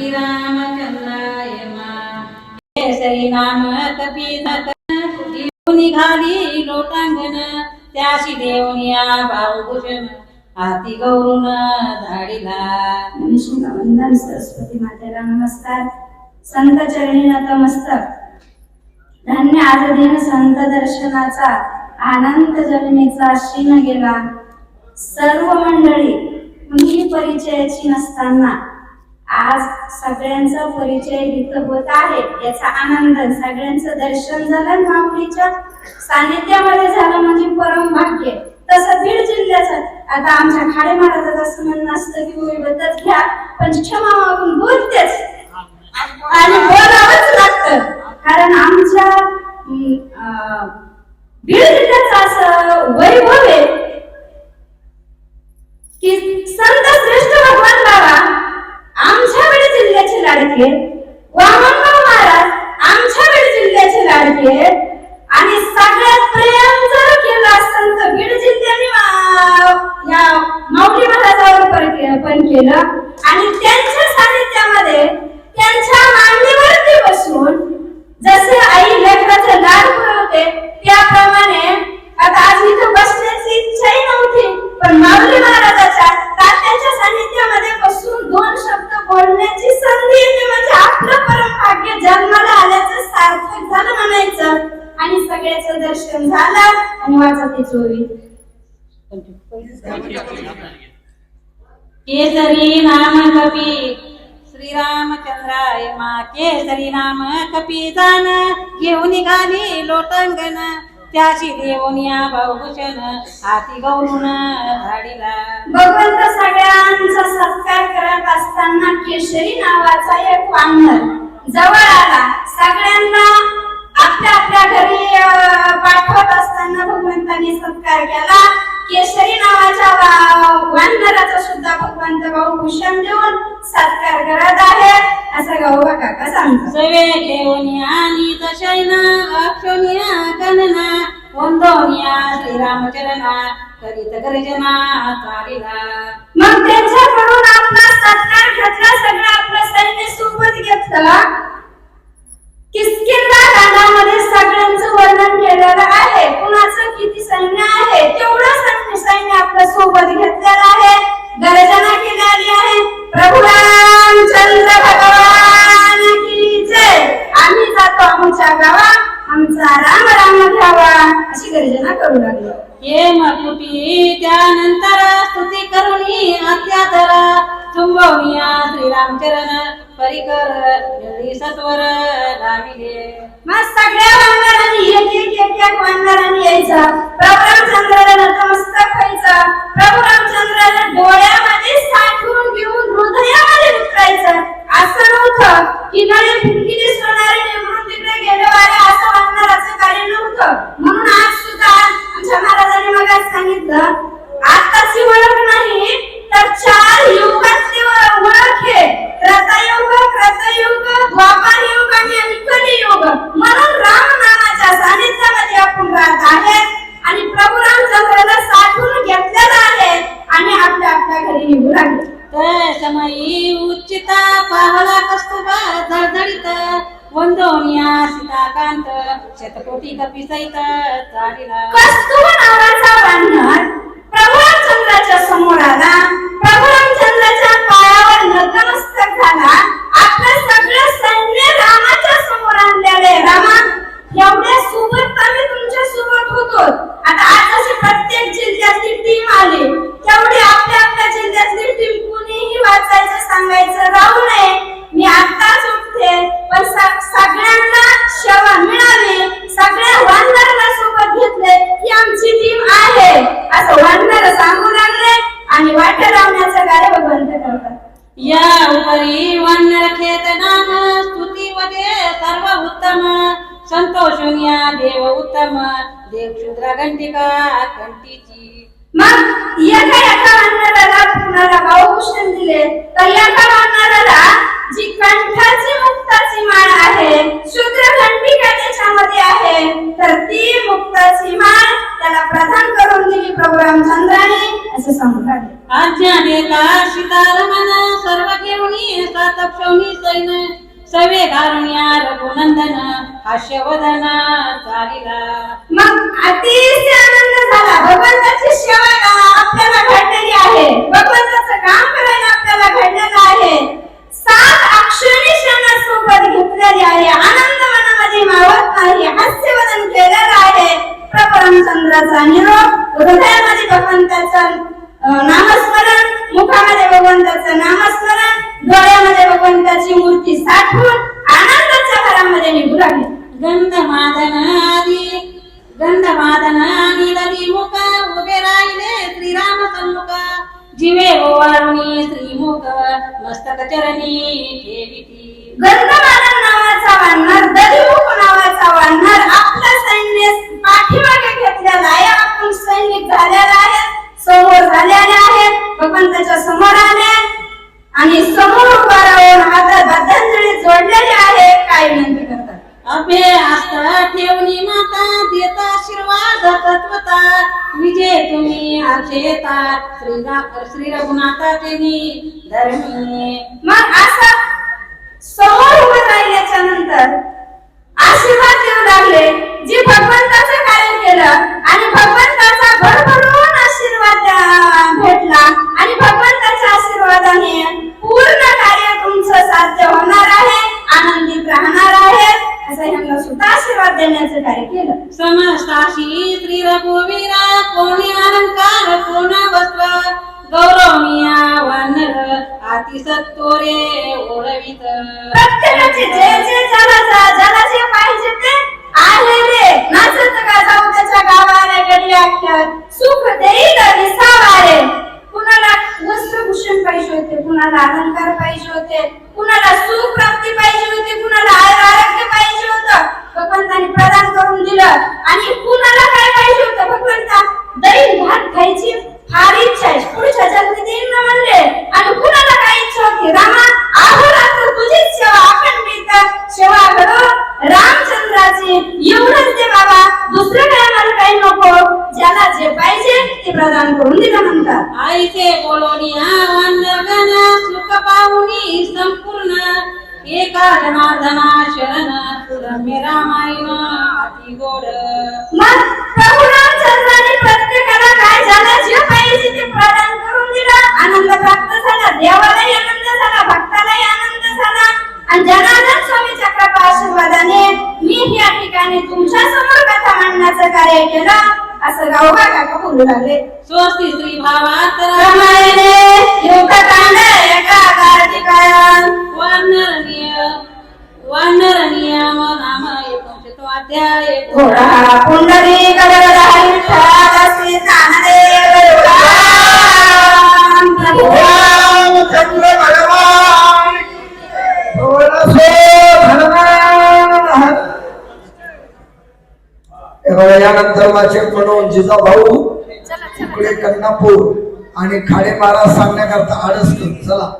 श्रीरामचंद्राय निघाली लोटांगण. त्याशी देवनिया भाऊभूषण हाती गौरून धाडीला. मनीषा वंदन सरस्वती मातेला नमस्कार. संत चरणी नतमस्तक. धन्य आज दिन संत दर्शनाचा आनंद जन्मेचा क्षीण गेला. सर्व मंडळी कुणी परिचयाची नसताना आज सगळ्यांचा परिचय इथं होत आहे. याचा आनंद सगळ्यांचं दर्शन झालं माऊलीच्या सानिध्यामध्ये झालं म्हणजे परम भाग्य. तसं बीड जिल्ह्याचं आता आमच्या खाडे महाराजाचं असं म्हणणं असतं की गोळीबद्दल घ्या पण क्षमा मागून बोलतेच. आणि बोलावंच लागतं. कारण आमच्या अं, बीड जिल्ह्याचं असं वैभव आहे की संत श्रेष्ठ भगवान बाबा आमच्या बीड जिल्ह्याचे लाडके वामनराव महाराज आमच्या बीड जिल्ह्याचे आणि सगळ्यात प्रेम जर केलं संत बीड जिल्ह्याने या माऊली महाराजावर पण केलं. आणि त्यांच्या सानिध्यामध्ये त्यांच्या मांडीवरती बसून जसे आई लेकराचं लाड पुरवते त्याप्रमाणे आता आज इथं बसण्याची इच्छाही नव्हती पण माऊली महाराजाच्या तात्याच्या सानिध्यामध्ये बसून दोन शब्द बोलण्याची संधी येते म्हणजे आपलं परम भाग्य जन्माला आल्याचं सार्थक झालं म्हणायचं आणि सगळ्याचं दर्शन झालं आणि वाचा ते चोरी. केसरी नाम कपी. श्रीरामचंद्राय मा केसरी नाम कपी जाण घेऊन निघाली लोटांगण. त्याशी देवनिया बहुभूषण. हाती गौरून धाडीला. भगवंत सगळ्यांचा सत्कार करत असताना केशरी नावाचा एक वानर जवळ आला. सगळ्यांना आपल्या आपल्या घरी पाठवत असताना भगवंतांनी सत्कार केला. केशरी नावाच्या वानराचा सुद्धा भगवंत भाऊ भूषण देऊन सत्कार करत आहे. असं गौबा काका सांगतो सवे घेऊनिया आणि दशैना अक्षोनिया गणना वंदोनिया श्रीरामचरणा करीत गर्जना चालिला मग त्यांच्याकडून आपला सत्कार घेतला सगळं आपलं सैन्य सोबत घेतलं. किसकिंदा कांडामध्ये सगळ्यांचं वर्णन केलेलं आहे? कुणाचं किती सैन्य आहे? तेवढं सैन्य सैन्य सोबत घेतलेलं आहे. गर्जना केलेली आहे. प्रभू रामचंद्र भगवान की जय. आम्ही जातो आमच्या गावा आमचा राम राम घ्यावा. अशी गर्जना करू लागलो. ये मकुटी त्यानंतर स्तुती करुणी अत्यादर चुंबवनिया श्रीरामचरण. परिकर सत्वर लाविले मग सगळ्या वानरांनी एक एक एक एक वानरांनी यायचं. प्रभू रामचंद्राला नतमस्तक व्हायचं. प्रभू रामचंद्राला डोळ्यामध्ये साठवून घेऊन हृदयामध्ये उतरायचं. असं नव्हतं. की नळे फुटकी दिसणारे तिकडे गेले वारे असं वानराचं कार्य नव्हतं. म्हणून आज सुद्धा आमच्या महाराजांनी मला सांगितलं आताची ओळख नाही तर चार युगातली ओळख ओळख आहे. त्रतायुग कृतयुग द्वापर युग आणि कलियुग म्हणून राम नामाच्या सानिध्यामध्ये आपण राहत आहे आणि प्रभू रामचंद्राला साठवून घेतलेलं आहे. आणि आपल्या आपल्या घरी निघू लागले नावाचा वानर प्रभू रामचंद्राच्या समोर आला. प्रभू रामचंद्राच्या पायावर नतमस्तक झाला. आपलं सगळं सैन्य रामाच्या समोर आणलेलं आहे. रामा संतोषुनिया देव उत्तम देव क्षुद्र घंटिका कंठीची मग एका एका वानराला कुणाला भाऊभूषण दिले. तर एका वानराला जी कंठाची मुक्ताची माळ आहे शूद्र घंटिका त्याच्यामध्ये आहे तर ती मुक्ताची माळ त्याला प्रदान करून दिली प्रभू रामचंद्राने असं सांगतात आज्ञा देता सीतारमण सर्व घेऊन सैन. सवे गारुण्या रघुनंदन हास्यवदन चालिला मग अतिशय आनंद झाला. भगवंताची सेवा आपल्याला घडलेली आहे. भगवंताचं काम करायला आपल्याला घडलेलं आहे. सात अक्षरी क्षणा सोबत घेतलेली आहे. आनंद मनामध्ये मावत नाही. हास्यवदन केलेलं आहे. प्रपरमचंद्राचा निरोप. हृदयामध्ये भगवंताचा नामस्मरण मुखामध्ये भगवंताचं नामस्मरण डोळ्यामध्ये भगवंताची मूर्ती साठवून आनंदाच्या घरामध्ये निघू लागले गंध मादनादी गंध आणि लली मुख उभे राहिले श्रीराम सन्मुख. जीवे ओवारुणी श्रीमुख मस्तक चरणी ठेविती गंधमादन नावाचा वानर दलिमुख नावाचा वानर आपलं सैन्य पाठीमागे घेतलेला आहे. आपण सैनिक झालेला आहे समोर झालेले आहेत भगवंताच्या समोर आले आणि समोर उभा राहून हातात बद्धांजली जोडलेली आहे काय विनंती करतात? अभे हस्त ठेवणी माता देत आशीर्वाद तत्वता. विजय तुम्ही आचेता श्री श्री रघुनाथाचे धर्मी मग आनंदित राहणार आहे असं ह्यांना सुद्धा आशीर्वाद देण्याचं कार्य केलं. समस्ताशी श्री रघुवीरा कोणी अलंकार कोण वस्त्र. गौरवनिया वानर अति सत्तोरे ओळवीत प्रत्येकाचे जे जे ज्याला ज्या- ज्याला जे पाहिजे ते आलेले नाचत का जाऊ त्याच्या गावाला गडी आख्यात सुख देईल विसावारे कुणाला वस्त्रभूषण पाहिजे होते कुणाला अलंकार पाहिजे होते कुणाला सुख प्राप्ती पाहिजे होती कुणाला आय- आरोग्य पाहिजे होतं भगवंताने प्रदान करून दिलं आणि कुणाला काय पाहिजे होतं भगवंता दही भात खायची फार इच्छा आहे पुढच्या जन्मी देईन ना म्हणले आणि कुणाला काय इच्छा होती रामा अहोरात्र तुझीच सेवा अखंडित सेवा करो रामचंद्राची एवढंच दे बाबा. दुसरं काय आम्हाला काही नको. ज्याला जे पाहिजे ते प्रदान करून दिलं म्हणतात. आईचे बोलोनिया वानरगण सुख पाहुनी संपूर्ण. एका जनार्दना शरण रम्य रामायण अति गोड. मग प्रभू रामचंद्राने प्रत्येकाला काय झालं जे पाहिजे ते प्रदान करून दिलं. आनंद प्राप्त झाला. देवालाही केलं असं गावबा काका बोलू लागले. स्वस्ती श्री भावात रामायणे युगकांड एका कार्तिकायन वानरनिय वानरनियम नाम एकोणशे तो अध्याय पुंडरी हे बघा, यानंतर माझे म्हणून जिजाभाऊ इकडे कन्नापूर आणि खाडे महाराज सांगण्याकरता आडसकर चला.